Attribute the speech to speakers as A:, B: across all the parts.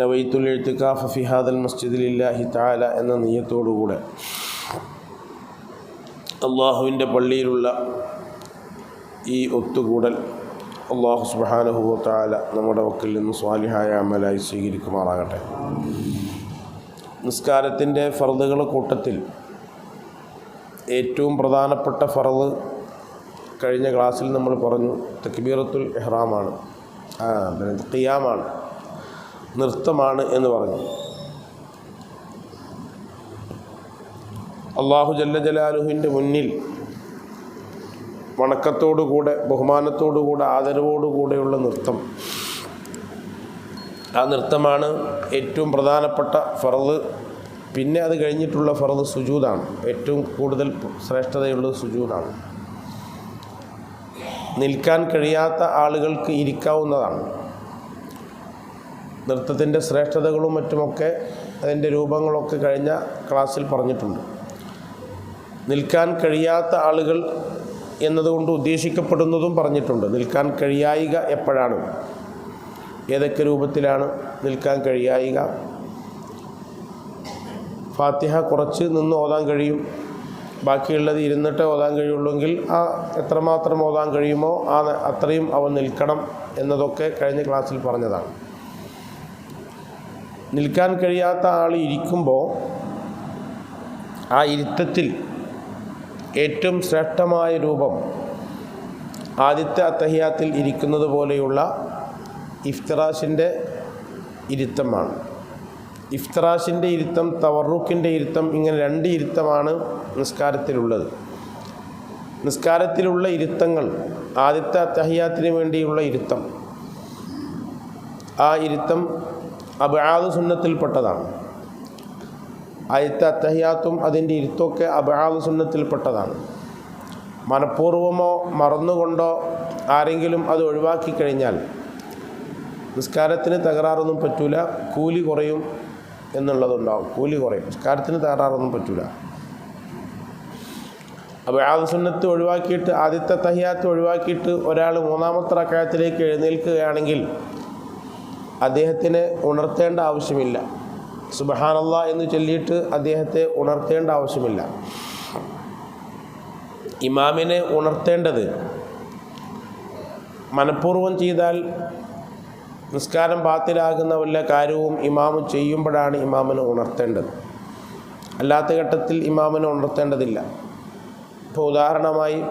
A: നവൈത്തുൽ എഴുത്തുക്കാഫ് ഫിഹാദൽ മസ്ജിദിലില്ലാഹി താല എന്ന നീയത്തോടുകൂടെ അള്ളാഹുവിന്റെ പള്ളിയിലുള്ള ഈ ഒത്തുകൂടൽ അള്ളാഹു സുബാനഹുവ താല നമ്മുടെ വക്കിൽ നിന്ന് സ്വാലിഹായ അമലായി സ്വീകരിക്കുമാറാകട്ടെ. നിസ്കാരത്തിന്റെ ഫറദുകളുടെ കൂട്ടത്തിൽ ഏറ്റവും പ്രധാനപ്പെട്ട ഫറദ് കഴിഞ്ഞ ക്ലാസ്സിൽ നമ്മൾ പറഞ്ഞു തക്ബീറത്തുൽ ഇഹ്റാമാണ്. ആ ഖിയാമാണ്. നൃത്തമാണ് എന്ന് പറഞ്ഞു. അള്ളാഹു ജല്ല ജലാലുഹിന്റെ മുന്നിൽ വണക്കത്തോടുകൂടെ ബഹുമാനത്തോടുകൂടെ ആദരവോടുകൂടെയുള്ള നൃത്തം. ആ നൃത്തമാണ് ഏറ്റവും പ്രധാനപ്പെട്ട ഫറദ്. പിന്നെ അത് കഴിഞ്ഞിട്ടുള്ള ഫറദ് സുജൂദാണ്. ഏറ്റവും കൂടുതൽ ശ്രേഷ്ഠതയുള്ളത് സുജൂദാണ്. നിൽക്കാൻ കഴിയാത്ത ആളുകൾക്ക് ഇരിക്കാവുന്നതാണ്. നൃത്തത്തിന്റെ ശ്രേഷ്ഠതകളും മറ്റുമൊക്കെ അതിന്റെ രൂപങ്ങളൊക്കെ കഴിഞ്ഞ ക്ലാസ്സിൽ പറഞ്ഞിട്ടുണ്ട്. നിൽക്കാൻ കഴിയാത്ത ആളുകൾ എന്നതുകൊണ്ട് ഉദ്ദേശിക്കപ്പെടുന്നതും പറഞ്ഞിട്ടുണ്ട്. നിൽക്കാൻ കഴിയായിക എപ്പോഴാണ്? ഏതൊക്കെ രൂപത്തിലാണ് നിൽക്കാൻ കഴിയായിക? ഫാത്തിഹ കുറച്ച് നിന്ന് ഓതാൻ കഴിയും. ബാക്കിയുള്ളത് ഇരുന്നിട്ട് ഓതാൻ കഴിയുള്ളെങ്കിൽ ആ എത്രമാത്രം ഓതാൻ കഴിയുമോ ആ അത്രയും അവൻ നിൽക്കണം എന്നതൊക്കെ കഴിഞ്ഞ ക്ലാസ്സിൽ പറഞ്ഞതാണ്. നിൽക്കാൻ കഴിയാത്ത ആൾ ഇരിക്കുമ്പോൾ ആ ഇരുത്തത്തിൽ ഏറ്റവും ശ്രേഷ്ഠമായ രൂപം ആദ്യത്തെ അത്തഹിയാത്തിൽ ഇരിക്കുന്നത് പോലെയുള്ള ഇഫ്തറാസിന്റെ ഇരുത്തമാണ്. ഇഫ്തറാഷിന്റെ ഇരുത്തം തവറുക്കിന്റെ ഇരുത്തം ഇങ്ങനെ രണ്ട് ഇരുത്തമാണ് നിസ്കാരത്തിലുള്ളത്. നിസ്കാരത്തിലുള്ള ഇരുത്തങ്ങൾ ആദ്യത്തെ അത്തഹിയാത്തിന് വേണ്ടിയുള്ള ഇരുത്തം. ആ ഇരുത്തം അബാദ് സുന്നത്തിൽപ്പെട്ടതാണ്. ആദ്യത്തെ അത്തഹിയാത്തും അതിന്റെ ഇരുത്തൊക്കെ അബാദ് സുന്നത്തിൽപ്പെട്ടതാണ്. മനഃപൂർവമോ മറന്നുകൊണ്ടോ ആരെങ്കിലും അത് ഒഴിവാക്കി കഴിഞ്ഞാൽ നിസ്കാരത്തിന് തകരാറൊന്നും പറ്റൂല കൂലി കുറയും എന്നുള്ളതുണ്ടാവും. കൂലി കുറയും. നിസ്കാരത്തിന് തകരാറൊന്നും പറ്റൂല. അപ്പോൾ സുന്നത്ത് ഒഴിവാക്കിയിട്ട് ആദ്യത്തെ തഹിയാത്ത് ഒഴിവാക്കിയിട്ട് ഒരാൾ മൂന്നാമത്തെ റക്കായത്തിലേക്ക് എഴുന്നേൽക്കുകയാണെങ്കിൽ അദ്ദേഹത്തിന് ഉണർത്തേണ്ട ആവശ്യമില്ല. സുബഹാനല്ല എന്ന് ചൊല്ലിയിട്ട് അദ്ദേഹത്തെ ഉണർത്തേണ്ട ആവശ്യമില്ല. ഇമാമിനെ ഉണർത്തേണ്ടത് മനഃപൂർവം ചെയ്താൽ നിസ്കാരം പാത്തിലാകുന്ന വല്ല കാര്യവും ഇമാമ് ചെയ്യുമ്പോഴാണ് ഇമാമിനെ ഉണർത്തേണ്ടത്. അല്ലാത്ത ഘട്ടത്തിൽ ഇമാമിനെ ഉണർത്തേണ്ടതില്ല. ഇപ്പോൾ ഉദാഹരണമായി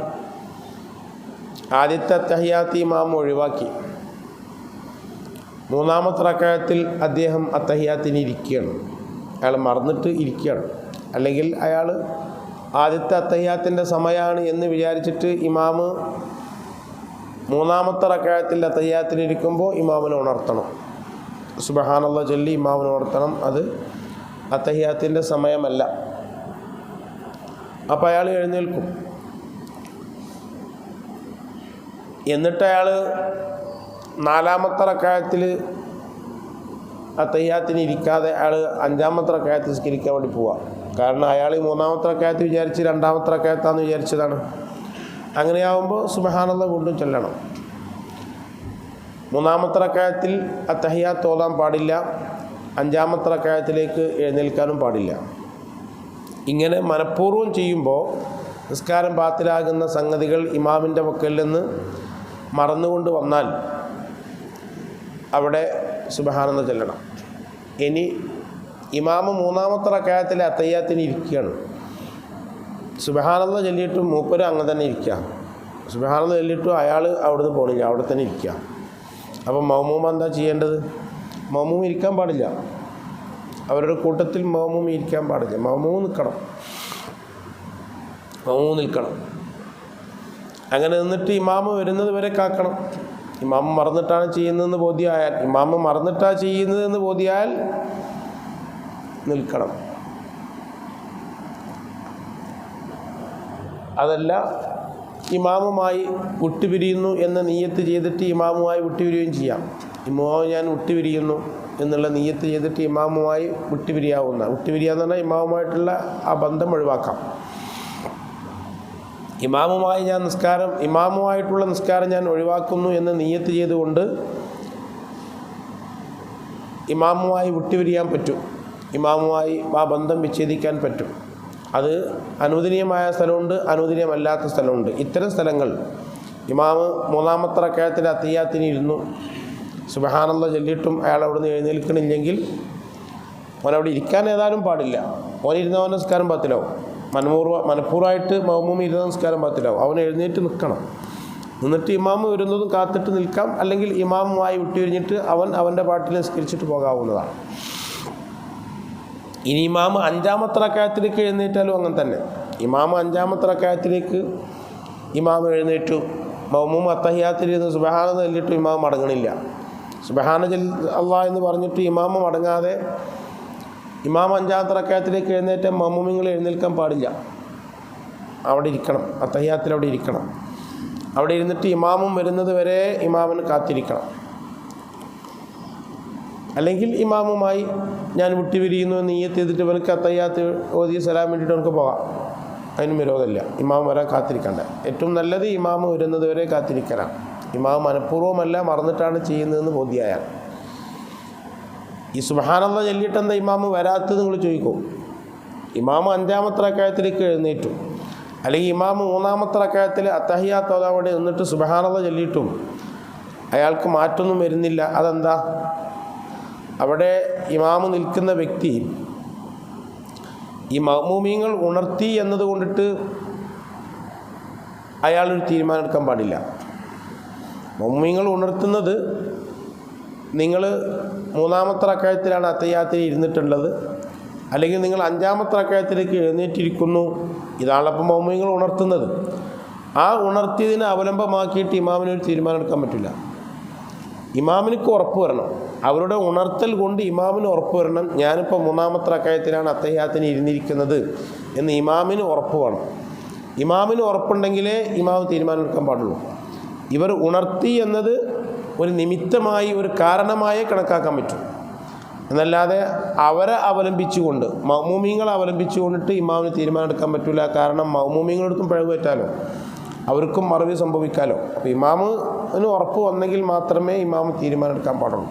A: ആദ്യത്തെ തഹിയാത്തി ഇമാം ഒഴിവാക്കി. മൂന്നാമത്തെ റക്കായത്തിൽ അദ്ദേഹം അത്തഹിയാത്തിന് ഇരിക്കുകയാണ്. അയാൾ മറന്നിട്ട് ഇരിക്കുകയാണ്. അല്ലെങ്കിൽ അയാൾ ആദ്യത്തെ അത്തഹിയാത്തിന്റെ സമയമാണ് എന്ന് വിചാരിച്ചിട്ട് ഇമാമ് മൂന്നാമത്തെ റക്കായത്തിൽ അത്തയ്യാത്തിനിരിക്കുമ്പോൾ ഇമാമിനെ ഉണർത്തണം. സുബഹാനുള്ള ചൊല്ലി ഇമാമിനെ ഉണർത്തണം. അത് അത്തഹ്യാത്തിന്റെ സമയമല്ല. അപ്പം അയാൾ എഴുന്നേൽക്കും. എന്നിട്ട് അയാൾ നാലാമത്തെ റക്കായത്തിൽ അത്തയ്യാത്തിന് ഇരിക്കാതെ അയാൾ അഞ്ചാമത്തെ റക്കായത്ത് സ്കരിക്കാൻ വേണ്ടി പോവാം. കാരണം അയാൾ മൂന്നാമത്തെ റക്കായത്ത് വിചാരിച്ച് രണ്ടാമത്തെ റക്കായത്താന്ന് വിചാരിച്ചതാണ്. അങ്ങനെയാവുമ്പോൾ സുബഹാനന്ദ കൊണ്ടും ചൊല്ലണം. മൂന്നാമത്തെ റക്കായത്തിൽ അത്തഹിയാത്ത് ഓതാൻ പാടില്ല. അഞ്ചാമത്തെ റക്കായത്തിലേക്ക് എഴുന്നേൽക്കാനും പാടില്ല. ഇങ്ങനെ മനഃപൂർവം ചെയ്യുമ്പോൾ നിസ്കാരം പാത്തിലാകുന്ന സംഗതികൾ ഇമാമിന്റെ പക്കൽ നിന്ന് മറന്നുകൊണ്ട് വന്നാൽ അവിടെ സുബഹാനന്ദ ചെല്ലണം. ഇനി ഇമാമ് മൂന്നാമത്തെ റക്കായത്തിലെ അത്തയ്യാത്തിന് ഇരിക്കുകയാണ് സുബഹാനന്ദ ചൊല്ലിയിട്ടും മൂപ്പര് അങ്ങനെ തന്നെ ഇരിക്കുക സുബഹാനന്ദ ചൊല്ലിയിട്ടും അയാൾ അവിടുന്ന് പോണില്ല അവിടെ തന്നെ ഇരിക്കുക അപ്പം മൗമൂമ എന്താ ചെയ്യേണ്ടത്? മൗമൂം ഇരിക്കാൻ പാടില്ല. അവരുടെ കൂട്ടത്തിൽ മൗമൂം ഇരിക്കാൻ പാടില്ല. മൗമൂ നിൽക്കണം. മൗമൂ നിൽക്കണം. അങ്ങനെ നിന്നിട്ട് ഇമാമ് വരുന്നത് വരെ കാക്കണം. ഇമാമ മറന്നിട്ടാണ് ചെയ്യുന്നതെന്ന് ബോധ്യമായാൽ ഇമാമ മറന്നിട്ടാണ് ചെയ്യുന്നതെന്ന് ബോധ്യമായാൽ നിൽക്കണം. അതല്ല ഇമാമുമായി വിട്ടുപിരിയുന്നു എന്ന നീയത്ത് ചെയ്തിട്ട് ഇമാമുമായി വിട്ടുപിരിയുകയും ചെയ്യാം. ഇമാമു ഞാൻ വിട്ടുപിരിയുന്നു എന്നുള്ള നീയത്ത് ചെയ്തിട്ട് ഇമാമുമായി വിട്ടുപിരിയാവുന്ന വിട്ടുപിരിയാന്ന് പറഞ്ഞാൽ ഇമാമുമായിട്ടുള്ള ആ ബന്ധം ഒഴിവാക്കാം. ഇമാമുമായി ഞാൻ നിസ്കാരം ഇമാമുമായിട്ടുള്ള നിസ്കാരം ഞാൻ ഒഴിവാക്കുന്നു എന്ന് നീയത്ത് ചെയ്തുകൊണ്ട് ഇമാമുമായി വിട്ടുപിരിയാൻ പറ്റും. ഇമാമുമായി ആ ബന്ധം വിച്ഛേദിക്കാൻ പറ്റും. അത് അനുവദനീയമായ സ്ഥലമുണ്ട് അനുവദനീയമല്ലാത്ത സ്ഥലമുണ്ട്. ഇത്തരം സ്ഥലങ്ങൾ ഇമാമ് മൂന്നാമത്തെ റക്കായത്തിന്റെ അത്തയ്യാത്തിന് ഇരുന്നു. സുബഹാനന്ദ ചൊല്ലിയിട്ടും അയാൾ അവിടെ നിന്ന് എഴുന്നേൽക്കണില്ലെങ്കിൽ അവനവിടെ ഇരിക്കാൻ ഏതായാലും പാടില്ല. ഓൻ ഇരുന്ന നമസ്കാരം പത്തിലാവും. മനപൂർവ മനഃപൂർവമായിട്ട് മൗമൂമി ഇരുന്ന നമസ്കാരം പത്തിലാവും. അവൻ എഴുന്നേറ്റ് നിൽക്കണം. നിന്നിട്ട് ഇമാമ് വരുന്നതും കാത്തിട്ട് നിൽക്കാം. അല്ലെങ്കിൽ ഇമാമുമായി വിട്ടുപിരിഞ്ഞിട്ട് അവൻ അവന്റെ പാട്ടിൽ നിസ്കരിച്ചിട്ട് പോകാവുന്നതാണ്. ഇനി ഇമാമ് അഞ്ചാമത്തെ റക്കായത്തിലേക്ക് എഴുന്നേറ്റാലും അങ്ങനെ തന്നെ. ഇമാമ് അഞ്ചാമത്തെ റക്കായത്തിലേക്ക് ഇമാം എഴുന്നേറ്റു. മൗമൂം അത്തഹിയാത്തിലിരുന്ന് സുബഹാന ചൊല്ലിട്ട് ഇമാം മടങ്ങണില്ല. സുബഹാന ചൊല്ലി അള്ളാ എന്ന് പറഞ്ഞിട്ട് ഇമാമ മടങ്ങാതെ ഇമാം അഞ്ചാമത്തെ റക്കായത്തിലേക്ക് എഴുന്നേറ്റ മമ്മൂമിങ്ങൾ എഴുന്നേൽക്കാൻ പാടില്ല. അവിടെ ഇരിക്കണം. അത്തഹിയാത്തിൽ അവിടെ ഇരിക്കണം. അവിടെ ഇരുന്നിട്ട് ഇമാമും വരുന്നത് വരെ ഇമാമിന് കാത്തിരിക്കണം. അല്ലെങ്കിൽ ഇമാമുമായി ഞാൻ വിട്ടുപിരിയുന്നു എന്ന് ഈ ചെയ്തിട്ട് ഇവന് അത്തയ്യാത്ത് ഓതി സലാം വേണ്ടിയിട്ട് നമുക്ക് പോകാം. അതിനും വിരോധമില്ല. ഇമാം വരാൻ കാത്തിരിക്കണ്ട. ഏറ്റവും നല്ലത് ഇമാമ് വരുന്നത് വരെ കാത്തിരിക്കലാണ് ഇമാം മനഃപൂർവമല്ല മറന്നിട്ടാണ് ചെയ്യുന്നതെന്ന് ബോധ്യായാൽ. ഈ സുബഹാനന്ദ ചൊല്ലിയിട്ട് എന്താ ഇമാമ് വരാത്തത് നിങ്ങൾ ചോദിക്കും. ഇമാമ് അഞ്ചാമത്തെ അക്കായത്തിലേക്ക് എഴുന്നേറ്റു. അല്ലെങ്കിൽ ഇമാമ് മൂന്നാമത്തെ അക്കായത്തിൽ അത്തഹിയാത്ത് ഓതാൻ വേണ്ടി നിന്നിട്ട് സുബഹാനന്ദ ചൊല്ലിയിട്ടും അയാൾക്ക് മാറ്റൊന്നും വരുന്നില്ല. അതെന്താ? അവിടെ ഇമാമ് നിൽക്കുന്ന വ്യക്തി ഈ മഹ്മൂമിയങ്ങൾ ഉണർത്തി എന്നത് കൊണ്ടിട്ട് അയാളൊരു തീരുമാനം എടുക്കാൻ പാടില്ല. മഹ്മൂമിയങ്ങൾ ഉണർത്തുന്നത് നിങ്ങൾ മൂന്നാമത്തെ അക്കാര്യത്തിലാണ് അത്തയ്യാത്തിൽ ഇരുന്നിട്ടുള്ളത്. അല്ലെങ്കിൽ നിങ്ങൾ അഞ്ചാമത്തെ അക്കാര്യത്തിലേക്ക് എഴുന്നേറ്റിരിക്കുന്നു. ഇതാണപ്പം മമ്മിങ്ങൾ ഉണർത്തുന്നത്. ആ ഉണർത്തിയതിനെ അവലംബമാക്കിയിട്ട് ഇമാമിനൊരു തീരുമാനം എടുക്കാൻ പറ്റില്ല. ഇമാമിനിക്ക് ഉറപ്പ് വരണം. അവരുടെ ഉണർത്തൽ കൊണ്ട് ഇമാമിന് ഉറപ്പ് വരണം. ഞാനിപ്പോൾ മൂന്നാമത്തെ അക്കായത്തിലാണ് അത്തഹ്യാത്തിന് ഇരുന്നിരിക്കുന്നത് എന്ന് ഇമാമിന് ഉറപ്പ് വേണം. ഇമാമിന് ഉറപ്പുണ്ടെങ്കിലേ ഇമാമ് തീരുമാനമെടുക്കാൻ പാടുള്ളൂ. ഇവർ ഉണർത്തി എന്നത് ഒരു നിമിത്തമായി ഒരു കാരണമായി കണക്കാക്കാൻ പറ്റും. എന്നല്ലാതെ അവരെ അവലംബിച്ചുകൊണ്ട് മൗമൂമിങ്ങളെ അവലംബിച്ചുകൊണ്ടിട്ട് ഇമാമിന് തീരുമാനമെടുക്കാൻ പറ്റില്ല കാരണം മൗമൂമിങ്ങളെടുത്തും പിഴവ് പറ്റാലോ. അവർക്കും മറവി സംഭവിക്കാലോ. അപ്പോൾ ഇമാമിന് ഉറപ്പ് വന്നെങ്കിൽ മാത്രമേ ഇമാമ് തീരുമാനമെടുക്കാൻ പാടുള്ളൂ.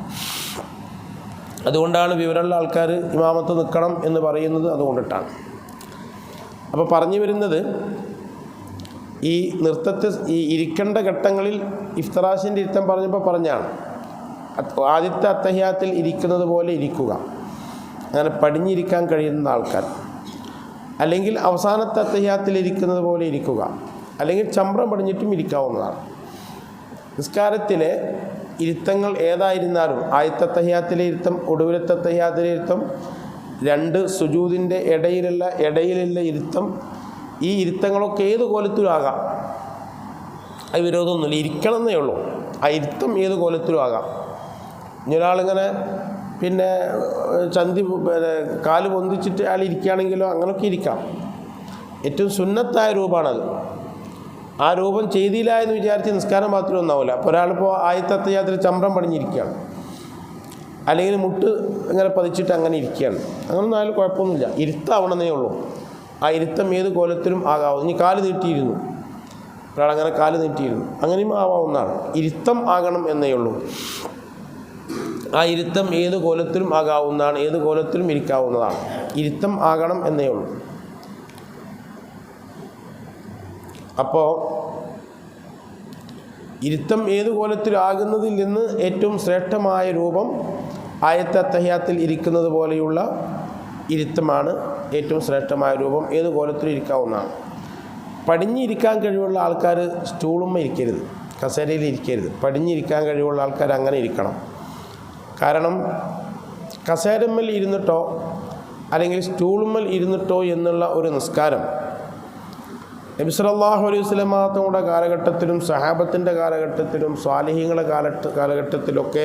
A: അതുകൊണ്ടാണ് വിവരമുള്ള ആൾക്കാർ ഇമാമത്ത് നിൽക്കണം എന്ന് പറയുന്നത് അതുകൊണ്ടിട്ടാണ്. അപ്പോൾ പറഞ്ഞു വരുന്നത് ഈ നൃത്തത്തെ ഈ ഇരിക്കേണ്ട ഘട്ടങ്ങളിൽ ഇഫ്തറാശിന്റെ ഇരുത്തം പറഞ്ഞപ്പോൾ പറഞ്ഞാണ്. ആദ്യത്തെ അത്തഹ്യാത്തിൽ ഇരിക്കുന്നത് പോലെ ഇരിക്കുക. അങ്ങനെ പടിഞ്ഞിരിക്കാൻ കഴിയുന്ന ആൾക്കാർ. അല്ലെങ്കിൽ അവസാനത്തെ അത്തഹ്യാത്തിൽ ഇരിക്കുന്നത് പോലെ ഇരിക്കുക. അല്ലെങ്കിൽ ചമ്രം പടിഞ്ഞിട്ടും ഇരിക്കാവുന്നതാണ്. നിസ്കാരത്തിലെ ഇരുത്തങ്ങൾ ഏതായിരുന്നാലും ആദ്യത്തെ തഹ്യാത്തിലെ ഇരുത്തം ഒടുവിലത്തെ തഹ്യാത്തിലെ ഇരുത്തം രണ്ട് സുജൂതിന്റെ ഇടയിലുള്ള ഇടയിലുള്ള ഇരുത്തം ഈ ഇരുത്തങ്ങളൊക്കെ ഏത് കോലത്തിലും ആകാം അത് വിരോധമൊന്നുമില്ല. ഇരിക്കണം എന്നേ ഉള്ളൂ. ആ ഇരുത്തം ഏത് കോലത്തിലും ആകാം ഒരാളിങ്ങനെ പിന്നെ ചന്തി കാൽ പൊന്തിച്ചിട്ട് അയാൾ ഇരിക്കുകയാണെങ്കിലോ അങ്ങനെയൊക്കെ ഇരിക്കാം. ഏറ്റവും സുന്നത്തായ രൂപമാണത്. ആ രൂപം ചെയ്തില്ല എന്ന് വിചാരിച്ച് നിസ്കാരം മാത്രം ഒന്നാവില്ല അപ്പോൾ ഒരാളിപ്പോൾ ആയത്തത്തെ യാത്ര ചമ്രം പണിഞ്ഞിരിക്കുകയാണ് അല്ലെങ്കിൽ മുട്ട് ഇങ്ങനെ പതിച്ചിട്ട് അങ്ങനെ ഇരിക്കുകയാണ്. അങ്ങനൊന്നും ആയാലും കുഴപ്പമൊന്നുമില്ല. ഇരുത്താവണമെന്നേ ഉള്ളൂ. ആ ഇരുത്തം ഏത് കോലത്തിലും ആകാവും. ഇനി കാൽ നീട്ടിയിരുന്നു. ഒരാളങ്ങനെ കാൽ നീട്ടിയിരുന്നു. അങ്ങനെയും ആവാവുന്നതാണ്. ഇരുത്തം ആകണം എന്നേ ഉള്ളൂ. ആ ഇരുത്തം ഏത് കോലത്തിലും ആകാവുന്നതാണ്. ഏത് കോലത്തിലും ഇരിക്കാവുന്നതാണ്. ഇരുത്തം ആകണം എന്നേ ഉള്ളൂ. അപ്പോൾ ഇരുത്തം ഏത് കോലത്തിലാകുന്നതിൽ നിന്ന് ഏറ്റവും ശ്രേഷ്ഠമായ രൂപം ആയത്ത അത്തഹ്യാത്തിൽ ഇരിക്കുന്നത് പോലെയുള്ള ഇരുത്തമാണ് ഏറ്റവും ശ്രേഷ്ഠമായ രൂപം ഏത് കോലത്തിലും ഇരിക്കാവുന്നതാണ്. പടിഞ്ഞിരിക്കാൻ കഴിവുള്ള ആൾക്കാർ സ്റ്റൂളുമ്മ ഇരിക്കരുത് കസേരയിൽ ഇരിക്കരുത്. പടിഞ്ഞിരിക്കാൻ കഴിവുള്ള ആൾക്കാർ അങ്ങനെ ഇരിക്കണം. കാരണം കസേരമ്മൽ ഇരുന്നിട്ടോ അല്ലെങ്കിൽ സ്റ്റൂളുമ്മൽ ഇരുന്നിട്ടോ എന്നുള്ള ഒരു നിസ്കാരം നബി സല്ലല്ലാഹു അലൈഹി വസല്ലമ കാലഘട്ടത്തിലും സഹാബത്തിന്റെ കാലഘട്ടത്തിലും സ്വാലിഹ്യങ്ങളുടെ കാലഘട്ട കാലഘട്ടത്തിലൊക്കെ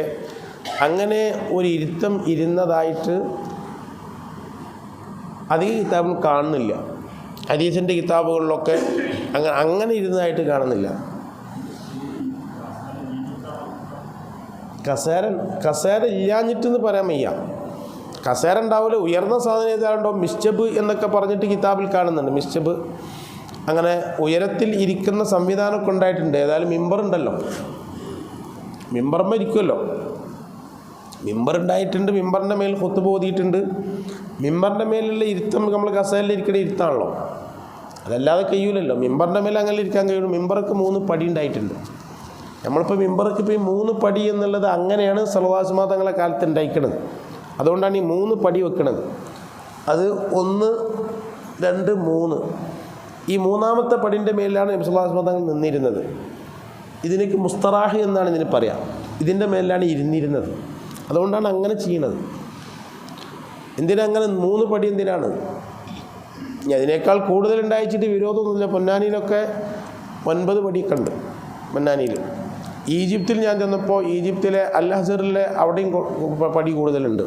A: അങ്ങനെ ഒരു ഇരുത്തം ഇരുന്നതായിട്ട് അധിക കിതാബിൽ കാണുന്നില്ല. ഹരീസിന്റെ കിതാബുകളിലൊക്കെ അങ്ങനെ അങ്ങനെ ഇരുന്നതായിട്ട് കാണുന്നില്ല. കസേരൻ കസേര ഇല്ലാഞ്ഞിട്ടെന്ന് പറയാൻ വയ്യ. കസേര ഉണ്ടാവില്ല ഉയർന്ന സാധനം ഏതാണ്ടോ മിസ്റ്റബ് എന്നൊക്കെ പറഞ്ഞിട്ട് കിതാബിൽ കാണുന്നുണ്ട്. മിസ്റ്റബ് അങ്ങനെ ഉയരത്തിൽ ഇരിക്കുന്ന സംവിധാനമൊക്കെ ഉണ്ടായിട്ടുണ്ട്. ഏതായാലും മിമ്പർ ഉണ്ടല്ലോ. മിമ്പർമ്മ ഇരിക്കുമല്ലോ മിമ്പർ ഉണ്ടായിട്ടുണ്ട് മിമ്പറിന്റെ മേൽ കൊത്തു പോതിയിട്ടുണ്ട്. മിമ്പറിന്റെ മേലുള്ള ഇരുത്തം നമ്മൾ കസേരയിൽ ഇരിക്കണ ഇരുത്താണല്ലോ. അതല്ലാതെ കഴിയൂലല്ലോ മിമ്പറിന്റെ മേലെ അങ്ങനെ ഇരിക്കാൻ കഴിയുള്ളൂ. മിമ്പർക്ക് മൂന്ന് പടി ഉണ്ടായിട്ടുണ്ട്. നമ്മളിപ്പോൾ മിമ്പർക്ക് ഇപ്പോൾ ഈ മൂന്ന് പടി എന്നുള്ളത് അങ്ങനെയാണ് സർവാസ്മാ തങ്ങളെ കാലത്ത് ഉണ്ടായിക്കണത്. അതുകൊണ്ടാണ് ഈ മൂന്ന് പടി വെക്കണത്. അത് ഒന്ന് രണ്ട് മൂന്ന്. ഈ മൂന്നാമത്തെ പടിന്റെ മേലാണ് നബ്സുല്ലാസ്മാ തങ്ങൾ നിന്നിരുന്നത്. ഇതിലേക്ക് മുസ്തറാഹ് എന്നാണ് ഇതിന് പറയാം. ഇതിന്റെ മേലിലാണ് ഇരുന്നിരുന്നത്. അതുകൊണ്ടാണ് അങ്ങനെ ചെയ്യണത്. എന്തിനാ അങ്ങനെ മൂന്ന് പടി എന്തിനാണ്? അതിനേക്കാൾ കൂടുതൽ ഉണ്ടായിച്ചിട്ട് വിരോധമൊന്നുമില്ല. പൊന്നാനിയിലൊക്കെ ഒൻപത് പടിയൊക്കെ ഉണ്ട് പൊന്നാനിയിൽ. ഈജിപ്തിൽ ഞാൻ ചെന്നപ്പോൾ ഈജിപ്തിലെ അൽ ഹസറിലെ അവിടെയും പടി കൂടുതലുണ്ട്.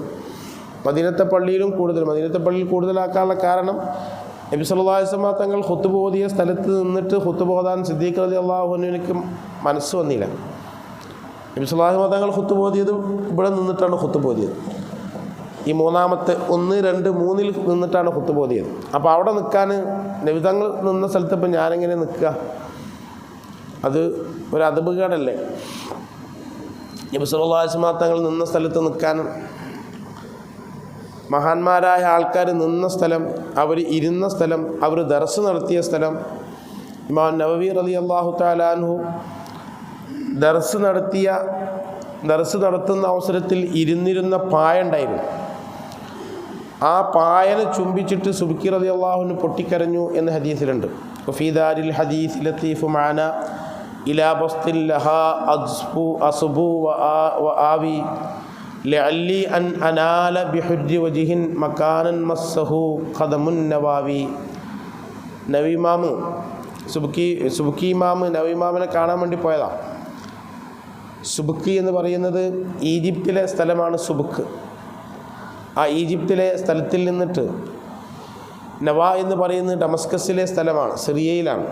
A: മദീനത്തെ പള്ളിയിലും കൂടുതൽ. മദീനത്തെ പള്ളിയിൽ കൂടുതലാക്കാനുള്ള കാരണം നബി തങ്ങൾ ഹുത്തുബ് സ്ഥലത്ത് നിന്നിട്ട് ഹുത്തുബ് ഓതാൻ സിദ്ദീഖ് അലി അള്ളാഹുവിനക്ക് മനസ്സ് വന്നില്ല. നബി തങ്ങൾ ഹുത്തുബ് ഇവിടെ നിന്നിട്ടാണ് ഹുത്തുബ് ഈ മൂന്നാമത്തെ ഒന്ന് രണ്ട് മൂന്നിൽ നിന്നിട്ടാണ് ഹുത്തുബ് ഓതിയത്. അപ്പോൾ അവിടെ നിൽക്കാൻ നബിതങ്ങൾ നിന്ന സ്ഥലത്ത് ഇപ്പം ഞാനെങ്ങനെ നിൽക്കുക അത് ഒരു അതപകടല്ലേ നബി തങ്ങൾ നിന്ന സ്ഥലത്ത് നിൽക്കാൻ മഹാന്മാരായ ആൾക്കാർ നിന്ന സ്ഥലം അവർ ഇരുന്ന സ്ഥലം അവർ ദർസ് നടത്തിയ സ്ഥലം. ഇമാം നവവി അലി അള്ളാഹു താലാൻഹു ദർസ് നടത്തിയ ദർസ് നടത്തുന്ന അവസരത്തിൽ ഇരുന്നിരുന്ന പായ ഉണ്ടായിരുന്നു. ആ പായനെ ചുംബിച്ചിട്ട് സുബിക്കി റതി അള്ളാഹുവിന് പൊട്ടിക്കരഞ്ഞു എന്ന് ഹദീസിലുണ്ട്. ഫീദാരിൽ ഹദീസ് ലത്തീഫ് മാന ഇലാബസ്തിൽ ലഹ അസ്ബു അസുബു ആവി. ലഅല്ലി അൻ അനാല ബിഹുജ്ജി വജിഹിൻ മക്കാനൻ മസ്സഹു ഖദമുൻ നവാവി. നവിമാമ് സുബുക്കി സുബുക്കി ഇമാമ് നവിമാമിനെ കാണാൻ വേണ്ടി പോയതാ. സുബുക്കി എന്ന് പറയുന്നത് ഈജിപ്തിലെ സ്ഥലമാണ് സുബുക്ക്. ആ ഈജിപ്തിലെ സ്ഥലത്തിൽ നിന്നിട്ട് നവ എന്ന് പറയുന്നത് ഡമസ്കസിലെ സ്ഥലമാണ് സിറിയയിലാണ്.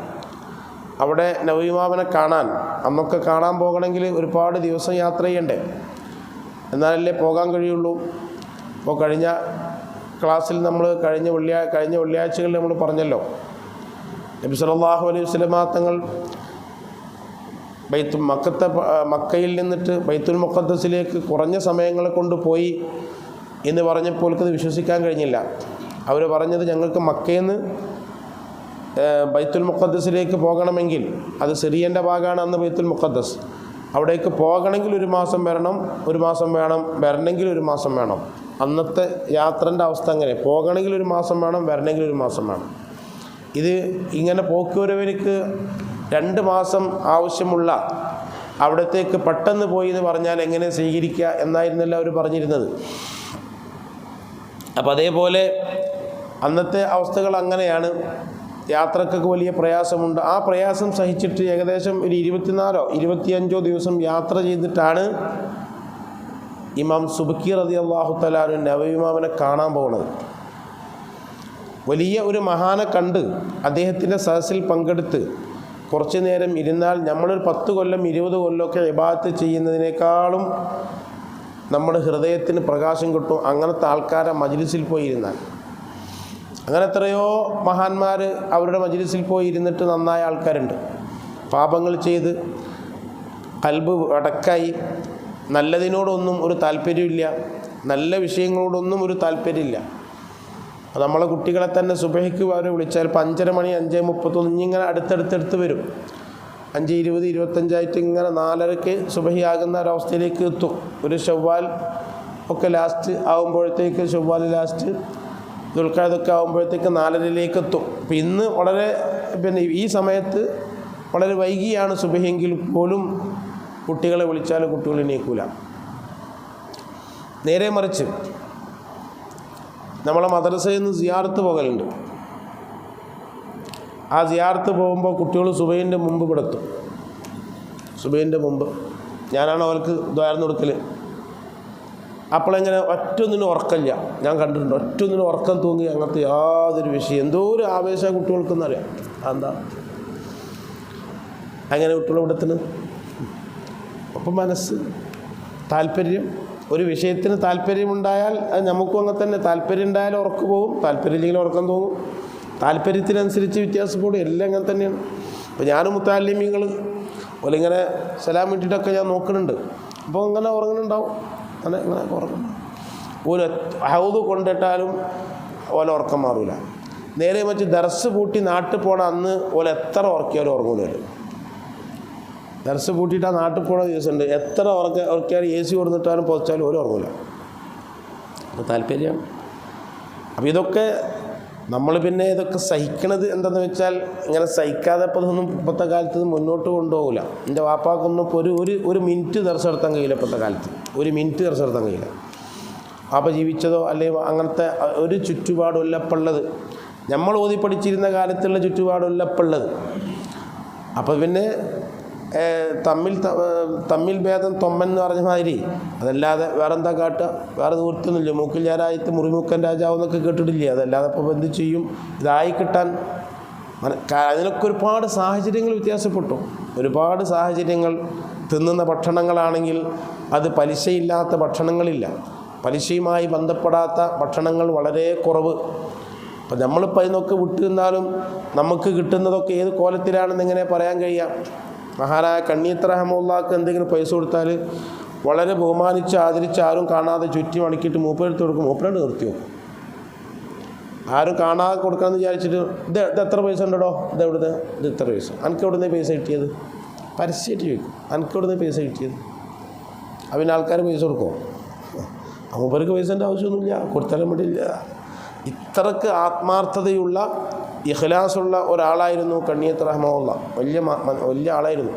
A: അവിടെ നവീമാമനെ കാണാൻ അന്നൊക്കെ കാണാൻ പോകണമെങ്കിൽ ഒരുപാട് ദിവസം യാത്ര ചെയ്യണ്ടേ. എന്നാലല്ലേ പോകാൻ കഴിയുള്ളൂ. അപ്പോൾ കഴിഞ്ഞ ക്ലാസ്സിൽ നമ്മൾ കഴിഞ്ഞ വെള്ളിയാ കഴിഞ്ഞ വെള്ളിയാഴ്ചകളിൽ നമ്മൾ പറഞ്ഞല്ലോ. നബി സല്ലല്ലാഹു അലൈഹി വസല്ലമ തങ്ങൾ ബൈത്തു മക്കത്തെ മക്കയിൽ നിന്നിട്ട് ബൈത്തുൽ മുഖദ്ദസിലേക്ക് കുറഞ്ഞ സമയങ്ങളെ കൊണ്ട് പോയി എന്ന് പറഞ്ഞപ്പോൾ അത് വിശ്വസിക്കാൻ കഴിഞ്ഞില്ല. അവർ പറഞ്ഞത് ഞങ്ങൾക്ക് മക്കയിൽ നിന്ന് ബൈത്തുൽ മുഖദ്ദസിലേക്ക് പോകണമെങ്കിൽ അത് സിറിയന്റെ ഭാഗമാണ് അന്ന് ബൈത്തുൽ മുഖദ്ദസ്. അവിടേക്ക് പോകണമെങ്കിൽ ഒരു മാസം വരണം ഒരു മാസം വേണം വരണമെങ്കിൽ ഒരു മാസം വേണം. അന്നത്തെ യാത്രന്റെ അവസ്ഥ അങ്ങനെ പോകണമെങ്കിൽ ഒരു മാസം വേണം വരണമെങ്കിൽ ഒരു മാസം വേണം. ഇത് ഇങ്ങനെ പോക്കുവരവർക്ക് രണ്ട് മാസം ആവശ്യമുള്ള അവിടത്തേക്ക് പെട്ടെന്ന് പോയി എന്ന് പറഞ്ഞാൽ എങ്ങനെ സ്വീകരിക്കുക എന്നായിരുന്നല്ല അവർ പറഞ്ഞിരുന്നത്. അപ്പോൾ അതേപോലെ അന്നത്തെ അവസ്ഥകൾ അങ്ങനെയാണ്. യാത്രക്കൊക്കെ വലിയ പ്രയാസമുണ്ട്. ആ പ്രയാസം സഹിച്ചിട്ട് ഏകദേശം ഒരു ഇരുപത്തിനാലോ ഇരുപത്തിയഞ്ചോ ദിവസം യാത്ര ചെയ്തിട്ടാണ് ഇമാം സുബക്കീർ അതി അള്ളാഹു തലാനു നവയിമാമനെ കാണാൻ പോകുന്നത് വലിയ ഒരു മഹാനെ കണ്ട് അദ്ദേഹത്തിന്റെ സദസ്സിൽ പങ്കെടുത്ത് കുറച്ചു നേരം ഇരുന്നാൽ നമ്മളൊരു പത്ത് കൊല്ലം ഇരുപത് കൊല്ലമൊക്കെ ഇബാത്ത് ചെയ്യുന്നതിനേക്കാളും നമ്മുടെ ഹൃദയത്തിന് പ്രകാശം കിട്ടും. അങ്ങനത്തെ ആൾക്കാരെ മജ്ലിസിൽ പോയി ഇരുന്നാൽ അങ്ങനെ എത്രയോ മഹാന്മാർ അവരുടെ മജ്ലിസിൽ പോയി ഇരുന്നിട്ട് നന്നായ ആൾക്കാരുണ്ട്. പാപങ്ങൾ ചെയ്ത് കൽബ് അടക്കായി നല്ലതിനോടൊന്നും ഒരു താല്പര്യമില്ല. നല്ല വിഷയങ്ങളോടൊന്നും ഒരു താല്പര്യമില്ല. നമ്മളെ കുട്ടികളെ തന്നെ സുബഹിക്ക് അവരെ വിളിച്ചാൽ ഇപ്പം അഞ്ചര മണി അഞ്ച് മുപ്പത്തൊന്ന് ഇങ്ങനെ അടുത്തടുത്തടുത്ത് വരും. അഞ്ച് ഇരുപത് ഇരുപത്തഞ്ചായിട്ട് ഇങ്ങനെ നാലരയ്ക്ക് സുബഹിയാകുന്ന ഒരവസ്ഥയിലേക്ക് എത്തും. ഒരു ചൊവ്വാൽ ഒക്കെ ലാസ്റ്റ് ആകുമ്പോഴത്തേക്ക് ചൊവ്വാൽ ലാസ്റ്റ് ദുൽഖാദൊക്കെ ആകുമ്പോഴത്തേക്ക് നാലരയിലേക്ക് എത്തും അപ്പം ഇന്ന് വളരെ പിന്നെ ഈ സമയത്ത് വളരെ വൈകിയാണ് സുബഹിയെങ്കിൽ പോലും കുട്ടികളെ വിളിച്ചാൽ കുട്ടികൾ എണീക്കൂല. നേരെ മറിച്ച് നമ്മളെ മദ്രസയിൽ നിന്ന് സിയാർത്ത് പോകലുണ്ട്. ആ സിയാർത്ത് പോകുമ്പോൾ കുട്ടികൾ സുബൈന്റെ മുമ്പ് കിടത്തും സുബൈന്റെ മുമ്പ്. ഞാനാണ് അവർക്ക് ദ്വാരം കൊടുക്കൽ അപ്പോളെങ്ങനെ ഒറ്റൊന്നിനും ഉറക്കമില്ല. ഞാൻ കണ്ടിട്ടുണ്ട് ഒറ്റൊന്നിനും ഉറക്കം തൂങ്ങി അങ്ങനത്തെ യാതൊരു വിഷയം എന്തോ ഒരു ആവേശം കുട്ടികൾക്കെന്നറിയാം. എന്താ അങ്ങനെ കുട്ടികൾ ഇവിടത്തിന് അപ്പം മനസ്സ് താല്പര്യം. ഒരു വിഷയത്തിന് താല്പര്യമുണ്ടായാൽ അത് നമുക്കും അങ്ങനെ തന്നെ. താല്പര്യം ഉണ്ടായാലും ഉറക്ക് പോകും താല്പര്യമില്ലെങ്കിൽ ഉറക്കം തോന്നും താല്പര്യത്തിനനുസരിച്ച് വ്യത്യാസപ്പെടും എല്ലാം അങ്ങനെ തന്നെയാണ്. അപ്പോൾ ഞാനും മുത്താലിമ്യങ്ങൾ ഓലിങ്ങനെ സലാം വേണ്ടിയിട്ടൊക്കെ ഞാൻ നോക്കുന്നുണ്ട് അപ്പോൾ അങ്ങനെ ഉറങ്ങുന്നുണ്ടാവും. അങ്ങനെ ഇങ്ങനെ ഉറക്കം ഒരു ഹൗദ് കൊണ്ടിട്ടാലും ഓല ഉറക്കം മാറൂല. നേരെ വെച്ച് ദർസ് പൂട്ടി നാട്ടിൽ പോണ അന്ന് ഓല എത്ര ഉറക്കിയാലും ഉറങ്ങൂല ദർസ് പൂട്ടിയിട്ട് ആ നാട്ടിൽ പോണ ദിവസമുണ്ട്. എത്ര ഉറക്ക ഉറക്കിയാലും എ സി കൊടുത്തിട്ടാലും പൊതിച്ചാലും ഒരു ഉറങ്ങൂല. അപ്പോൾ താല്പര്യമാണ് അപ്പോൾ ഇതൊക്കെ നമ്മൾ പിന്നെ ഇതൊക്കെ സഹിക്കണത് എന്താണെന്ന് വെച്ചാൽ ഇങ്ങനെ സഹിക്കാതെ ഇപ്പോൾ ഇതൊന്നും ഇപ്പോഴത്തെ കാലത്ത് മുന്നോട്ട് കൊണ്ടുപോകില്ല എന്റെ വാപ്പാക്കൊന്നും ഇപ്പോൾ ഒരു ഒരു ഒരു മിനിറ്റ് ദർശനം നടത്താൻ കഴിയില്ല ഇപ്പോഴത്തെ കാലത്ത്. ഒരു മിനിറ്റ് ദർശനം നടത്താൻ കഴിയില്ല. വാപ്പ ജീവിച്ചതോ അല്ലെങ്കിൽ അങ്ങനത്തെ ഒരു ചുറ്റുപാടും ഇല്ലപ്പുള്ളത് നമ്മൾ ഓതി പഠിച്ചിരുന്ന കാലത്തുള്ള ചുറ്റുപാടും ഇല്ലപ്പുള്ളത് അപ്പോൾ പിന്നെ തമ്മിൽ തമ്മിൽ ഭേദം തൊമ്മൻ എന്ന് പറഞ്ഞ മാതിരി. അതല്ലാതെ വേറെ എന്താ കാട്ടുക വേറെ നിവൃത്തിയൊന്നുമില്ല മൂക്കിൽ ഞാനായിട്ട് മുറിമൂക്കൻ രാജാവ് എന്നൊക്കെ കേട്ടിട്ടില്ലേ? അതല്ലാതെ അപ്പോൾ എന്ത് ചെയ്യും? ഇതായി കിട്ടാൻ അതിനൊക്കെ ഒരുപാട് സാഹചര്യങ്ങൾ വ്യത്യാസപ്പെട്ടു. ഒരുപാട് സാഹചര്യങ്ങൾ തിന്നുന്ന ഭക്ഷണങ്ങളാണെങ്കിൽ അത് പലിശയില്ലാത്ത ഭക്ഷണങ്ങളില്ല. പലിശയുമായി ബന്ധപ്പെടാത്ത ഭക്ഷണങ്ങൾ വളരെ കുറവ്. അപ്പം നമ്മളിപ്പോൾ അതിനൊക്കെ വിട്ടു നിന്നാലും നമുക്ക് കിട്ടുന്നതൊക്കെ ഏത് കോലത്തിലാണെന്ന് എങ്ങനെ പറയാൻ കഴിയാം? മഹാനായ കണ്ണീത്ര എന്തെങ്കിലും പൈസ കൊടുത്താൽ വളരെ ബഹുമാനിച്ച് ആദരിച്ച് ആരും കാണാതെ ചുറ്റി മടക്കിയിട്ട് മൂപ്പരെടുത്ത് കൊടുക്കും. മൂപ്പരണ്ട് നിർത്തി വെക്കും. ആരും കാണാതെ കൊടുക്കാമെന്ന് വിചാരിച്ചിട്ട് ഇത് എത്ര പൈസ ഉണ്ടോ ഇത് എവിടുന്ന്? ഇത് ഇത്ര പൈസ. അനക്ക് എവിടുന്ന് പൈസ കിട്ടിയത്? പരസ്യമായിട്ട് ചോദിക്കും. അനക്ക് എവിടുന്ന് പൈസ കിട്ടിയത്? അവന് ആൾക്കാർ പൈസ കൊടുക്കുമോ മൂപ്പർക്ക് പൈസേന്റെ ആവശ്യമൊന്നുമില്ല. കൊടുത്താലും വേണ്ടിയില്ല ഇത്രക്ക് ആത്മാർത്ഥതയുള്ള ഇഖ്ലാസുള്ള ഒരാളായിരുന്നു കണ്ണിയത്ത് റഹ്മുള്ള വലിയ വലിയ ആളായിരുന്നു.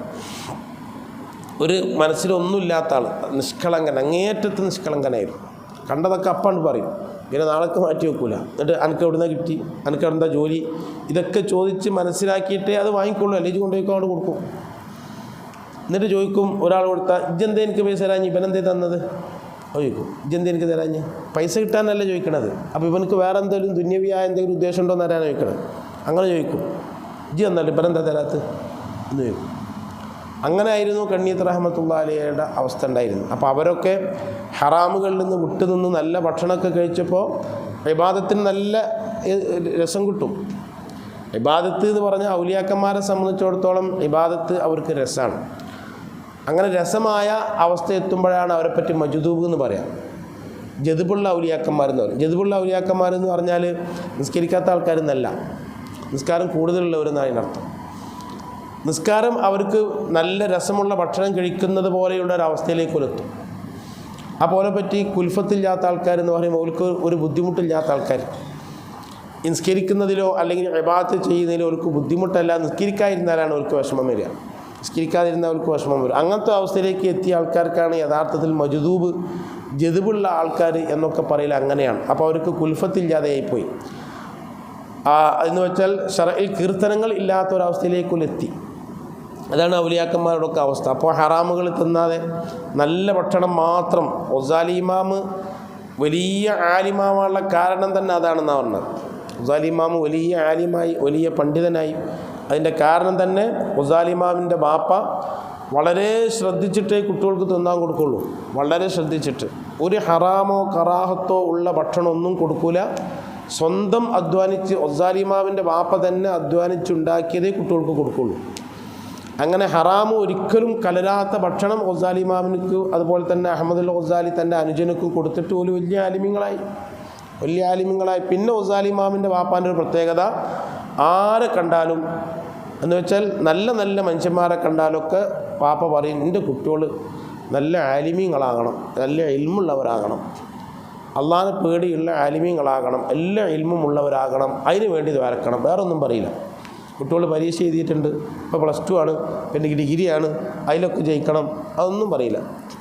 A: ഒരു മനസ്സിലൊന്നുമില്ലാത്ത ആൾ നിഷ്കളങ്കൻ അങ്ങേയറ്റത്ത് നിഷ്കളങ്കനായിരുന്നു. കണ്ടതൊക്കെ അപ്പാണ്ട് പറയും. പിന്നെ നാളേക്ക് മാറ്റി വെക്കൂല. എന്നിട്ട് അനക്ക് എവിടുന്ന കിട്ടി? അനക്ക് എന്താ ജോലി? ഇതൊക്കെ ചോദിച്ച് മനസ്സിലാക്കിയിട്ടേ അത് വാങ്ങിക്കൊള്ളൂ. അല്ലെങ്കിൽ കൊണ്ടുപോയിക്കോ അവിടെ കൊടുക്കും. എന്നിട്ട് ചോദിക്കും ഒരാൾ കൊടുത്താൽ ഇജ്ജെന്തേ എനിക്ക് പൈസ തരാഞ്ഞ്? ഇവനെന്തേ തന്നത്? ചോദിക്കും. ഇജ്ജെന്തേ എനിക്ക് തരാഞ്ഞ്? പൈസ കിട്ടാനല്ല ചോദിക്കണത്? അപ്പോൾ ഇവനക്ക് വേറെ എന്തെങ്കിലും ദുന്യവിയായ എന്തെങ്കിലും ഉദ്ദേശം ഉണ്ടോ എന്ന് അറിയാൻ ചോദിക്കണത്. അങ്ങനെ ചോദിക്കും. ഇജ്ജ് തന്നല്ലോ ഇവരെന്താ തരാത്ത്? എന്ന് ചോദിക്കും. അങ്ങനെ ആയിരുന്നു കണ്ണീത്ത് റഹമത്തുള്ള അലിയുടെ അവസ്ഥ ഉണ്ടായിരുന്നു അപ്പോൾ അവരൊക്കെ ഹറാമുകളിൽ നിന്ന് വിട്ടുനിന്ന് നല്ല ഭക്ഷണമൊക്കെ കഴിച്ചപ്പോൾ വിവാദത്തിന് നല്ല രസം കിട്ടും. ഇബാദത്ത് എന്ന് പറഞ്ഞാൽ ഔലിയാക്കന്മാരെ സംബന്ധിച്ചിടത്തോളം ഇബാദത്ത് അവർക്ക് രസമാണ് അങ്ങനെ രസമായ അവസ്ഥ എത്തുമ്പോഴാണ് അവരെ പറ്റി മജുദൂബ് എന്ന് പറയാം. ജതുബുള്ള ഔലിയാക്കന്മാരെന്ന് പറയും. ജതുബുള്ള ഔലിയാക്കന്മാരെന്ന് പറഞ്ഞാൽ നിസ്കരിക്കാത്ത ആൾക്കാരെന്നല്ല. നിസ്കാരം കൂടുതലുള്ളവരെന്നാണ് അതിനർത്ഥം. നിസ്കാരം അവർക്ക് നല്ല രസമുള്ള ഭക്ഷണം കഴിക്കുന്നത് പോലെയുള്ള ഒരു അവസ്ഥയിലേക്ക് എത്തും. ആ പോലെ പറ്റി കുൽഫത്തില്ലാത്ത ആൾക്കാരെന്ന് പറയുമ്പോൾ അവർക്ക് ഒരു ബുദ്ധിമുട്ടില്ലാത്ത ആൾക്കാർ നിസ്കരിക്കുന്നതിലോ അല്ലെങ്കിൽ ഇബാത്ത് ചെയ്യുന്നതിലോ അവർക്ക് ബുദ്ധിമുട്ടല്ല. നിസ്കരിക്കാതിരുന്നാലാണ് അവർക്ക് വിഷമം വരിക. നിസ്കരിക്കാതിരുന്നാൽ അവർക്ക് വിഷമം വരും. അങ്ങനത്തെ അവസ്ഥയിലേക്ക് എത്തിയ ആൾക്കാർക്കാണ് യഥാർത്ഥത്തിൽ മജുദൂബ് ജതുബുള്ള ആൾക്കാർ എന്നൊക്കെ പറയൽ അങ്ങനെയാണ്. അപ്പോൾ അവർക്ക് കുൽഫത്തില്ലാതെയായിപ്പോയി. എന്ന് വെച്ചാൽ ഷറയിൽ കീർത്തനങ്ങൾ ഇല്ലാത്ത ഒരവസ്ഥയിലേക്ക് എത്തി. അതാണ് ഔലിയാക്കന്മാരുടെയൊക്കെ അവസ്ഥ. അപ്പോൾ ഹറാമുകൾ തിന്നാതെ നല്ല ഭക്ഷണം മാത്രം ഒസാലി ഇമാമ് വലിയ ആലിമാവാനുള്ള കാരണം തന്നെ അതാണെന്നാണ് പറഞ്ഞത്. ഒസാലി ഇമാമ് വലിയ ആലിമായി വലിയ പണ്ഡിതനായി അതിന്റെ കാരണം തന്നെ മുസാലിമാമിന്റെ ബാപ്പ വളരെ ശ്രദ്ധിച്ചിട്ടേ കുട്ടികൾക്ക് തിന്നാൻ കൊടുക്കുള്ളൂ. വളരെ ശ്രദ്ധിച്ചിട്ട്. ഒരു ഹറാമോ കറാഹത്തോ ഉള്ള ഭക്ഷണമൊന്നും കൊടുക്കൂല. സ്വന്തം അധ്വാനിച്ച് ഒസാലിമാവിന്റെ വാപ്പ തന്നെ അധ്വാനിച്ചുണ്ടാക്കിയതേ കുട്ടികൾക്ക് കൊടുക്കുള്ളൂ. അങ്ങനെ ഹറാമ് ഒരിക്കലും കലരാത്ത ഭക്ഷണം ഒസാലിമാവിനക്ക് അതുപോലെ തന്നെ അഹമ്മദുൽ ഒസാലി തന്റെ അനുജനക്കും കൊടുത്തിട്ട് ഒരു വലിയ ആലിമ്യങ്ങളായി വലിയ ആലിമ്യങ്ങളായി പിന്നെ ഒസാലിമാവിന്റെ വാപ്പാന്റെ ഒരു പ്രത്യേകത ആരെ കണ്ടാലും എന്ന് വെച്ചാൽ നല്ല നല്ല മനുഷ്യന്മാരെ കണ്ടാലൊക്കെ പാപ്പ പറയും എന്റെ കുട്ടികൾ നല്ല ആലിമീങ്ങളാകണം നല്ല ഇൽമുള്ളവരാകണം. അള്ളാഹിനെ പേടിയുള്ള ആലിമീങ്ങളാകണം എല്ലാ ഇൽമും ഉള്ളവരാകണം അതിന് വേണ്ടി ദ്വാരക്കണം വരക്കണം. ഒന്നും പറയില്ല. കുട്ടികൾ പരീക്ഷ എഴുതിയിട്ടുണ്ട്. ഇപ്പോൾ പ്ലസ് ടു ആണ്. പിന്നെ ഡിഗ്രിയാണ് അതിലൊക്കെ ജയിക്കണം. അതൊന്നും പറയില്ല.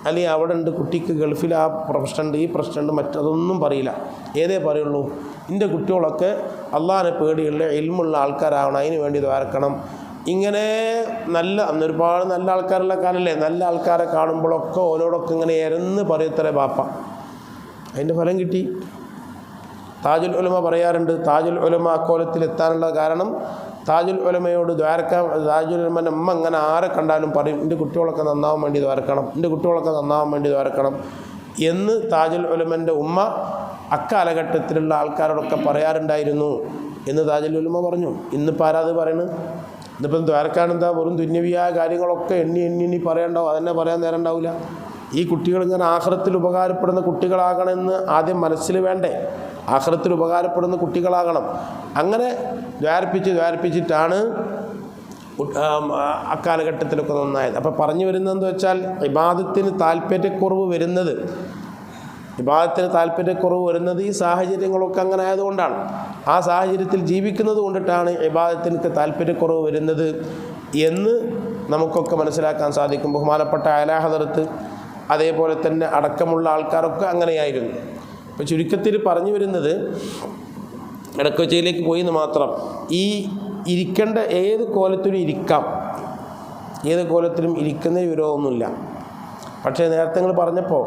A: അല്ലെങ്കിൽ അവിടെ ഉണ്ട് കുട്ടിക്ക് ഗൾഫിൽ ആ പ്രശ്നമുണ്ട് ഈ പ്രശ്നമുണ്ട് മറ്റതൊന്നും പറയില്ല. ഏതേ പറയുള്ളൂ. എന്റെ കുട്ടികളൊക്കെ അള്ളാഹിനെ പേടിയുള്ള എൽമുള്ള ആൾക്കാരാവണം. അതിന് വേണ്ടി ദ്വാരക്കണം ഇങ്ങനെ നല്ല അന്ന് ഒരുപാട് നല്ല ആൾക്കാരുള്ള കാലല്ലേ? നല്ല ആൾക്കാരെ കാണുമ്പോഴൊക്കെ ഓരോടൊക്കെ ഇങ്ങനെ എരന്ന് പറയത്തരേ ബാപ്പ. അതിന്റെ ഫലം കിട്ടി. താജുൽ ഉലമ പറയാറുണ്ട് താജുൽ ഉലമ അക്കോലത്തിൽ എത്താനുള്ള കാരണം താജുൽ ഉലമയോട് ദ്വാരക്ക താജുൽ ഉലമന്റെ അമ്മ അങ്ങനെ ആരെ കണ്ടാലും പറയും എന്റെ കുട്ടികളൊക്കെ നന്നാവാൻ വേണ്ടി ദ്വാരക്കണം എന്റെ കുട്ടികളൊക്കെ നന്നാവാൻ വേണ്ടി ദ്വാരക്കണം എന്ന് താജുൽ ഉലമന്റെ ഉമ്മ അക്കാലഘട്ടത്തിലുള്ള ആൾക്കാരോടൊക്കെ പറയാറുണ്ടായിരുന്നു എന്ന് താജുൽ ഉലമ പറഞ്ഞു. ഇന്നിപ്പോൾ ആരാ അത് പറയുന്നത് ഇന്നിപ്പം ദ്വാരക്കാനെന്താ വെറും തുന്യവിയായ കാര്യങ്ങളൊക്കെ എണ്ണി എണ്ണി എണ്ണി പറയണ്ടാവും അതന്നെ പറയാൻ നേരം ഉണ്ടാവില്ല ഈ കുട്ടികൾ ഇങ്ങനെ ആഹ്റത്തിൽ ഉപകാരപ്പെടുന്ന കുട്ടികളാകണമെന്ന് ആദ്യം മനസ്സിൽ വേണ്ടേ? ആഹ്റത്തിൽ ഉപകാരപ്പെടുന്ന കുട്ടികളാകണം. അങ്ങനെ ദ്വാരിപ്പിച്ച് ദ്വാരിപ്പിച്ചിട്ടാണ് അക്കാലഘട്ടത്തിലൊക്കെ നന്നായത്. അപ്പോൾ പറഞ്ഞു വരുന്നതെന്ന് വെച്ചാൽ ഇബാദത്തിന് താല്പര്യക്കുറവ് വരുന്നത്. വിവാദത്തിന് താല്പര്യക്കുറവ് വരുന്നത് ഈ സാഹചര്യങ്ങളൊക്കെ അങ്ങനെ ആയതുകൊണ്ടാണ്. ആ സാഹചര്യത്തിൽ ജീവിക്കുന്നത് കൊണ്ടിട്ടാണ് വിവാദത്തിനൊക്കെ താല്പര്യക്കുറവ് വരുന്നത് എന്ന് നമുക്കൊക്കെ മനസ്സിലാക്കാൻ സാധിക്കും. ബഹുമാനപ്പെട്ട അലാഹദർത്ത് അതേപോലെ തന്നെ അടക്കമുള്ള ആൾക്കാരൊക്കെ അങ്ങനെയായിരുന്നു. അപ്പോൾ ചുരുക്കത്തിൽ പറഞ്ഞു വരുന്നത് ഇടക്കൊച്ചയിലേക്ക് പോയി എന്ന് മാത്രം. ഈ ഇരിക്കേണ്ട ഏത് കോലത്തിലും ഇരിക്കാം. ഏത് കോലത്തിലും ഇരിക്കുന്ന വിരോധമൊന്നുമില്ല. പക്ഷേ നേരത്തെ നിങ്ങൾ പറഞ്ഞപ്പോൾ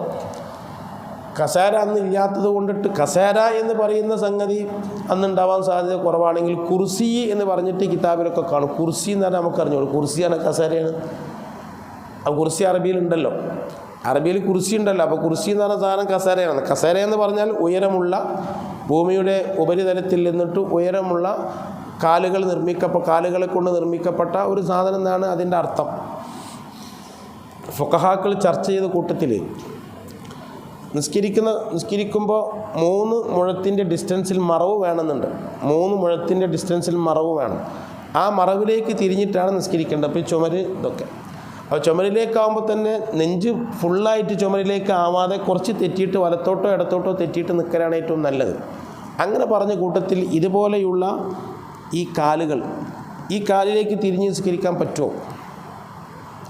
A: കസേര അന്ന് ഇല്ലാത്തത് കൊണ്ടിട്ട് കസേര എന്ന് പറയുന്ന സംഗതി അന്ന് ഉണ്ടാവാൻ സാധ്യത കുറവാണെങ്കിൽ കുർസി എന്ന് പറഞ്ഞിട്ട് കിതാബിലൊക്കെ കാണും. കുർസി എന്ന് പറഞ്ഞാൽ നമുക്കറിഞ്ഞോളൂ കുർസിയാണ് കസേരയാണ്. ആ കുർസി അറബിയിലുണ്ടല്ലോ അറബിയിൽ കുർസി ഉണ്ടല്ലോ. അപ്പോൾ കുർസി എന്ന് പറഞ്ഞ സാധനം കസേരയാണ്. കസേര എന്ന് പറഞ്ഞാൽ ഉയരമുള്ള ഭൂമിയുടെ ഉപരിതലത്തിൽ നിന്നിട്ട് ഉയരമുള്ള കാലുകൾ നിർമ്മിക്കപ്പെട്ട കാലുകളെ കൊണ്ട് നിർമ്മിക്കപ്പെട്ട ഒരു സാധനം എന്നാണ് അതിന്റെ അർത്ഥം. ഫുക്കഹാക്കൾ ചർച്ച ചെയ്ത കൂട്ടത്തിൽ നിസ്കരിക്കുന്ന നിസ്കരിക്കുമ്പോൾ മൂന്ന് മുഴത്തിന്റെ ഡിസ്റ്റൻസിൽ മറവ് വേണമെന്നുണ്ട്. മൂന്ന് മുഴത്തിന്റെ ഡിസ്റ്റൻസിൽ മറവ് വേണം. ആ മറവിലേക്ക് തിരിഞ്ഞിട്ടാണ് നിസ്കരിക്കേണ്ടത്. അപ്പോൾ ചുമര് ഇതൊക്കെ. അപ്പോൾ ചുമരിലേക്കാവുമ്പോൾ തന്നെ നെഞ്ച് ഫുള്ളായിട്ട് ചുമരിലേക്ക് ആവാതെ കുറച്ച് തെറ്റിയിട്ട് വലത്തോട്ടോ ഇടത്തോട്ടോ തെറ്റിയിട്ട് നിൽക്കലാണ് ഏറ്റവും നല്ലത്. അങ്ങനെ പറഞ്ഞ കൂട്ടത്തിൽ ഇതുപോലെയുള്ള ഈ കാലുകൾ ഈ കാലിലേക്ക് തിരിഞ്ഞ് നിസ്കരിക്കാൻ പറ്റുമോ?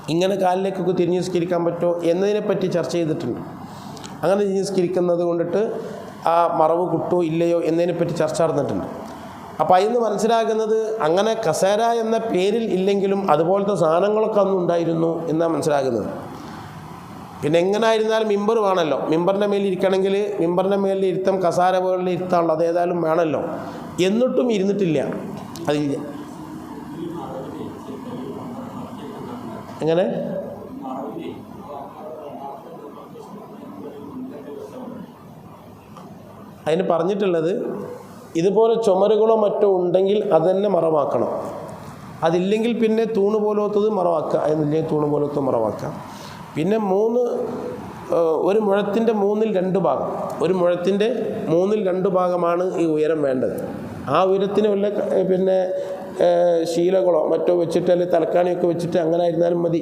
A: ഇങ്ങനെ കാലിലേക്കൊക്കെ തിരിഞ്ഞ് നിസ്കരിക്കാൻ പറ്റുമോ എന്നതിനെപ്പറ്റി ചർച്ച ചെയ്തിട്ടുണ്ട്. അങ്ങനെ തിരിഞ്ഞ് നിസ്കരിക്കുന്നത് കൊണ്ടിട്ട് ആ മറവ് കിട്ടുമോ ഇല്ലയോ എന്നതിനെപ്പറ്റി ചർച്ച നടന്നിട്ടുണ്ട്. അപ്പോൾ അതിൽ നിന്ന് മനസ്സിലാക്കുന്നത് അങ്ങനെ കസേര എന്ന പേരിൽ ഇല്ലെങ്കിലും അതുപോലത്തെ സാധനങ്ങളൊക്കെ അന്ന് ഉണ്ടായിരുന്നു എന്നാണ് മനസ്സിലാക്കുന്നത് പിന്നെ എങ്ങനെ ആയിരുന്നാലും മിമ്പർ വേണമല്ലോ മിമ്പറിന്റെ മേലിൽ ഇരിക്കണമെങ്കിൽ മിമ്പറിന്റെ മേലിൽ ഇരുത്തം കസാര പോലുള്ള ഇരുത്താണല്ലോ അതേതായാലും വേണമല്ലോ എന്നിട്ടും ഇരുന്നിട്ടില്ല. അതില്ല. എങ്ങനെ? അതിന് പറഞ്ഞിട്ടുള്ളത് ഇതുപോലെ ചുമരുകളോ മറ്റോ ഉണ്ടെങ്കിൽ അതന്നെ തന്നെ മറവാക്കണം. അതില്ലെങ്കിൽ പിന്നെ തൂണ് പോലത്തത് മറവാക്കുക. അതെന്നില്ലെങ്കിൽ തൂണ് പോലത്തത് മറവാക്കാം പിന്നെ മൂന്ന് ഒരു മുഴത്തിന്റെ മൂന്നിൽ രണ്ട് ഭാഗം. ഒരു മുഴത്തിന്റെ മൂന്നിൽ രണ്ട് ഭാഗമാണ് ഈ ഉയരം വേണ്ടത്. ആ ഉയരത്തിന് വല്ല പിന്നെ ശീലകളോ മറ്റോ വെച്ചിട്ട് അല്ലെങ്കിൽ തലക്കാണിയൊക്കെ വെച്ചിട്ട് അങ്ങനെ ആയിരുന്നാലും മതി.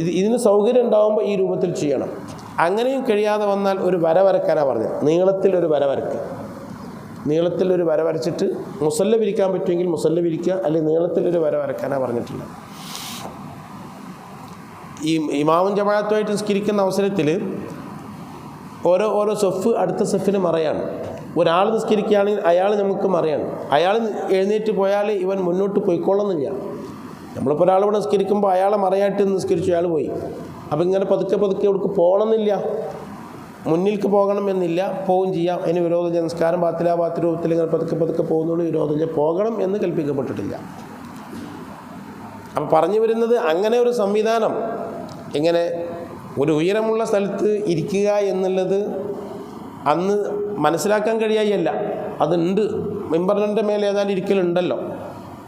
A: ഇത് ഇതിന് സൗകര്യം ഉണ്ടാകുമ്പോൾ ഈ രൂപത്തിൽ ചെയ്യണം. അങ്ങനെയും കഴിയാതെ വന്നാൽ ഒരു വര വരക്കാനാണ് പറഞ്ഞത്. നീളത്തിൽ ഒരു വര വരക്കുക നീളത്തിൽ ഒരു വര വരച്ചിട്ട് മുസല്ല വിരിക്കാൻ പറ്റുമെങ്കിൽ മുസല്ല വിരിക്കുക അല്ലെങ്കിൽ നീളത്തിലൊരു വര വരക്കാനാണ് പറഞ്ഞിട്ടുള്ളത്. ഈ ഇമാവൻ ജമാഅത്തുമായിട്ട് നിസ്കരിക്കുന്ന അവസരത്തിൽ ഓരോ ഓരോ സെഫ് അടുത്ത സെഫിന് മറയാണ്. ഒരാൾ നിസ്കരിക്കുകയാണെങ്കിൽ അയാൾ നമുക്ക് മറയാണ്. അയാൾ എഴുന്നേറ്റ് പോയാൽ ഇവൻ മുന്നോട്ട് പോയിക്കൊള്ളുന്നില്ല. നമ്മളിപ്പോൾ ഒരാളിവിടെ നിസ്കരിക്കുമ്പോൾ അയാളെ മറയായിട്ട് നിസ്കരിച്ചു അയാൾ പോയി. അപ്പം ഇങ്ങനെ പതുക്കെ പതുക്കെ അവർക്ക് പോകണമെന്നില്ല. മുന്നിലേക്ക് പോകണമെന്നില്ല പോവുകയും പോവും ചെയ്യാം അതിന് വിരോധ നിസ്കാരം പാത്തില പാത്തി രൂപത്തിൽ ഇങ്ങനെ പതുക്കെ പതുക്കെ പോകുന്നതുകൊണ്ട് വിരോധമില്ല പോകണം എന്ന് കൽപ്പിക്കപ്പെട്ടിട്ടില്ല. അപ്പം പറഞ്ഞു വരുന്നത് അങ്ങനെ ഒരു സംവിധാനം ഇങ്ങനെ ഒരു ഉയരമുള്ള സ്ഥലത്ത് ഇരിക്കുക എന്നുള്ളത് അന്ന് മനസ്സിലാക്കാൻ കഴിയായല്ല. അതുണ്ട്. മെമ്പറിന്റെ മേലെ ഏതായാലും ഇരിക്കലുണ്ടല്ലോ.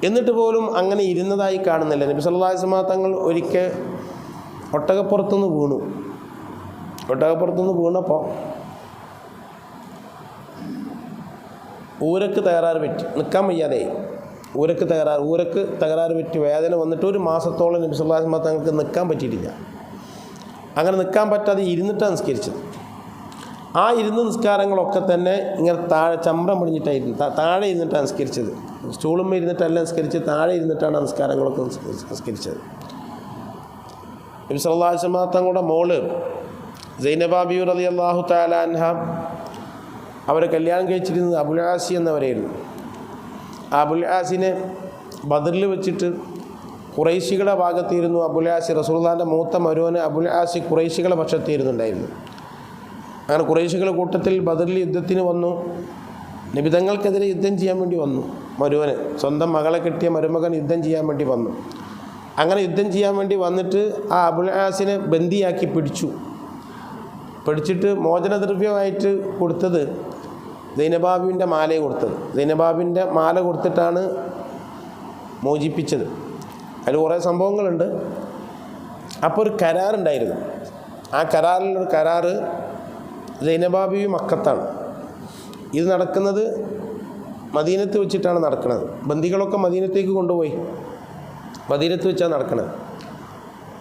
A: എന്നിട്ട് പോലും അങ്ങനെ ഇരുന്നതായി കാണുന്നില്ല. നബി തങ്ങൾ ഒരിക്കൽ ഒട്ടകപ്പുറത്തുനിന്ന് വീണു. ഒട്ടകപ്പുറത്തുനിന്ന് വീണപ്പോൾ ഊരക്ക് തകരാറ് പറ്റി. നിൽക്കാൻ വയ്യാതെ. ഊരക്ക് തകരാറ്. ഊരക്ക് തകരാറ് പറ്റി വേദന വന്നിട്ട് ഒരു മാസത്തോളം നബി വസല്ലം തങ്ങൾക്ക് നിൽക്കാൻ പറ്റിയിട്ടില്ല. അങ്ങനെ നിൽക്കാൻ പറ്റാതെ ഇരുന്നിട്ടാണ് നിസ്കരിച്ചത്. ആ ഇരുന്ന് നിസ്കാരങ്ങളൊക്കെ തന്നെ ഇങ്ങനെ താഴെ ചമ്രം പിടിഞ്ഞിട്ടായിരുന്നു താഴെ ഇരുന്നിട്ടാണ് നിസ്കരിച്ചത്. സ്റ്റൂളുമ്പോൾ ഇരുന്നിട്ടല്ല നിസ്കരിച്ച് താഴെ ഇരുന്നിട്ടാണ് നിസ്കാരങ്ങളൊക്കെ നിസ് നിസ്കരിച്ചത്. നബി വസല്ലം തങ്ങളുടെ മോൾ സൈനബാബി അലി അള്ളാഹു താലാൻഹ അവരെ കല്യാണം കഴിച്ചിരുന്നത് എന്നവരായിരുന്നു ആ അബുൽ ആസിനെ ബദറിൽ വെച്ചിട്ട് കുറൈശികളുടെ ഭാഗത്തിരുന്നു അബുൽ ആസി. റസൂൽദാന്റെ മൂത്ത മരുവന് അബുൽ ആസി കുറൈശികളെ പക്ഷത്തിരുന്നുണ്ടായിരുന്നു അങ്ങനെ കുറേശികളുടെ കൂട്ടത്തിൽ ബദറിൽ യുദ്ധത്തിന് വന്നു. നിബിതങ്ങൾക്കെതിരെ യുദ്ധം ചെയ്യാൻ വേണ്ടി വന്നു. മരുവന് സ്വന്തം മകളെ കിട്ടിയ മരുമകൻ യുദ്ധം ചെയ്യാൻ വേണ്ടി വന്നു. അങ്ങനെ യുദ്ധം ചെയ്യാൻ വേണ്ടി വന്നിട്ട് ആ അബുൽ ആസിനെ ബന്ദിയാക്കി പിടിച്ചു. പിടിച്ചിട്ട് മോചനദ്രവ്യമായിട്ട് കൊടുത്തത് ദൈനബാബുവിന്റെ മാലയെ കൊടുത്തത്. ദൈനബാബുവിന്റെ മാല കൊടുത്തിട്ടാണ് മോചിപ്പിച്ചത്. അതിൽ കുറേ സംഭവങ്ങളുണ്ട്. അപ്പോൾ ഒരു കരാറുണ്ടായിരുന്നു. ആ കരാറിലൊരു കരാറ് ജൈനബാബി മക്കത്താണ് ഇത് നടക്കുന്നത് മദീനത്ത് വെച്ചിട്ടാണ് നടക്കുന്നത്. ബന്ദികളൊക്കെ മദീനത്തേക്ക് കൊണ്ടുപോയി. മദീനത്ത് വെച്ചാണ് നടക്കുന്നത്.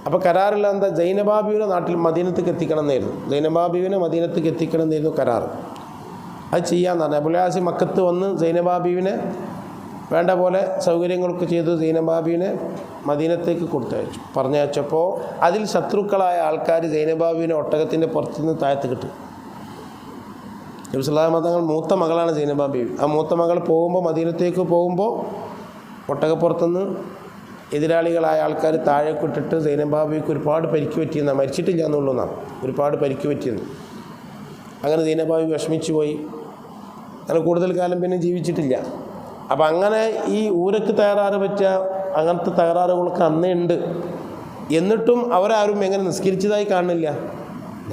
A: അപ്പോൾ കരാറില്ല എന്താ ജൈനബാബിയുടെ നാട്ടിൽ മദീനത്തേക്ക് എത്തിക്കണം എന്നായിരുന്നു ജൈനബാബിവിനെ മദീനത്തേക്ക് എത്തിക്കണം എന്നായിരുന്നു കരാർ. അത് ചെയ്യാമെന്ന് അബുലാസി മക്കത്ത് വന്ന് ജൈനബാബിവിനെ വേണ്ട പോലെ സൗകര്യങ്ങളൊക്കെ ചെയ്ത് ജൈനബാബിവിനെ മദീനത്തേക്ക് കൊടുത്തയച്ചു. പറഞ്ഞയച്ചപ്പോൾ അതിൽ ശത്രുക്കളായ ആൾക്കാർ സൈനബാബീവിനെ ഒട്ടകത്തിന്റെ പുറത്തുനിന്ന് താഴത്ത് കിട്ടും. നബിസ്വല്ലാ മതങ്ങൾ മൂത്ത മകളാണ് സൈനബാബി ആ മൂത്ത മകൾ പോകുമ്പോൾ മദീനത്തേക്ക് പോകുമ്പോൾ ഒട്ടകപ്പുറത്തുനിന്ന് എതിരാളികളായ ആൾക്കാർ താഴേക്ക് ഇട്ടിട്ട് സൈനബാബിക്ക് ഒരുപാട് പരിക്ക് പറ്റിയെന്നാണ് മരിച്ചിട്ടില്ല എന്നുള്ളതാണ് ഒരുപാട് പരിക്ക് പറ്റിയെന്ന്. അങ്ങനെ സൈനബാബി വിഷമിച്ചു പോയി. അങ്ങനെ കൂടുതൽ കാലം പിന്നെ ജീവിച്ചിട്ടില്ല. അപ്പം അങ്ങനെ ഈ ഊരക്ക് തകരാറ് പറ്റിയ അങ്ങനത്തെ തകരാറുകളൊക്കെ അന്നേ ഉണ്ട് എന്നിട്ടും അവരാരും എങ്ങനെ നിസ്കരിച്ചതായി കാണുന്നില്ല.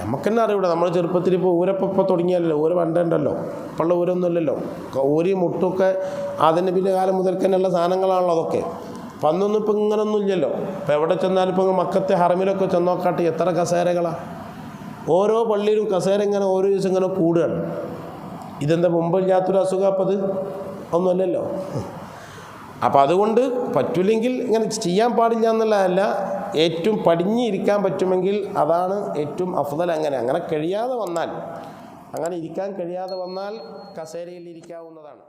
A: നമുക്ക് തന്നെ അറിയൂടെ നമ്മൾ ചെറുപ്പത്തിൽ ഇപ്പോൾ ഊരപ്പം തുടങ്ങിയല്ലോ. ഊര പണ്ടുണ്ടല്ലോ. ഇപ്പോഴുള്ള ഊരൊന്നുമില്ലല്ലോ. ഊരി മുട്ടൊക്കെ അതിന്റെ പിന്നെ കാലം മുതൽക്കന്നെയുള്ള സാധനങ്ങളാണല്ലോ അതൊക്കെ. അപ്പം അന്നൊന്നും ഇപ്പം ഇങ്ങനൊന്നും ഇല്ലല്ലോ. ഇപ്പം എവിടെ ചെന്നാലും ഇപ്പം മക്കത്തെ ഹറമിലൊക്കെ ചെന്നോക്കാട്ടെ എത്ര കസേരകളാണ് ഓരോ പള്ളിയിലും കസേര ഇങ്ങനെ ഓരോ ദിവസം ഇങ്ങനെ കൂടുകയാണ്. ഇതെന്താ മുമ്പില്ലാത്തൊരു അസുഖം അപ്പം അത്? ഒന്നുമല്ലല്ലോ. അപ്പം അതുകൊണ്ട് പറ്റില്ലെങ്കിൽ ഇങ്ങനെ ചെയ്യാൻ പാടില്ല എന്നുള്ളതല്ല ഏറ്റവും പടിഞ്ഞിരിക്കാൻ പറ്റുമെങ്കിൽ അതാണ് ഏറ്റവും അഫ്ദൽ അങ്ങനെ. അങ്ങനെ കഴിയാതെ വന്നാൽ അങ്ങനെ ഇരിക്കാൻ കഴിയാതെ വന്നാൽ കസേരയിൽ ഇരിക്കാവുന്നതാണ്.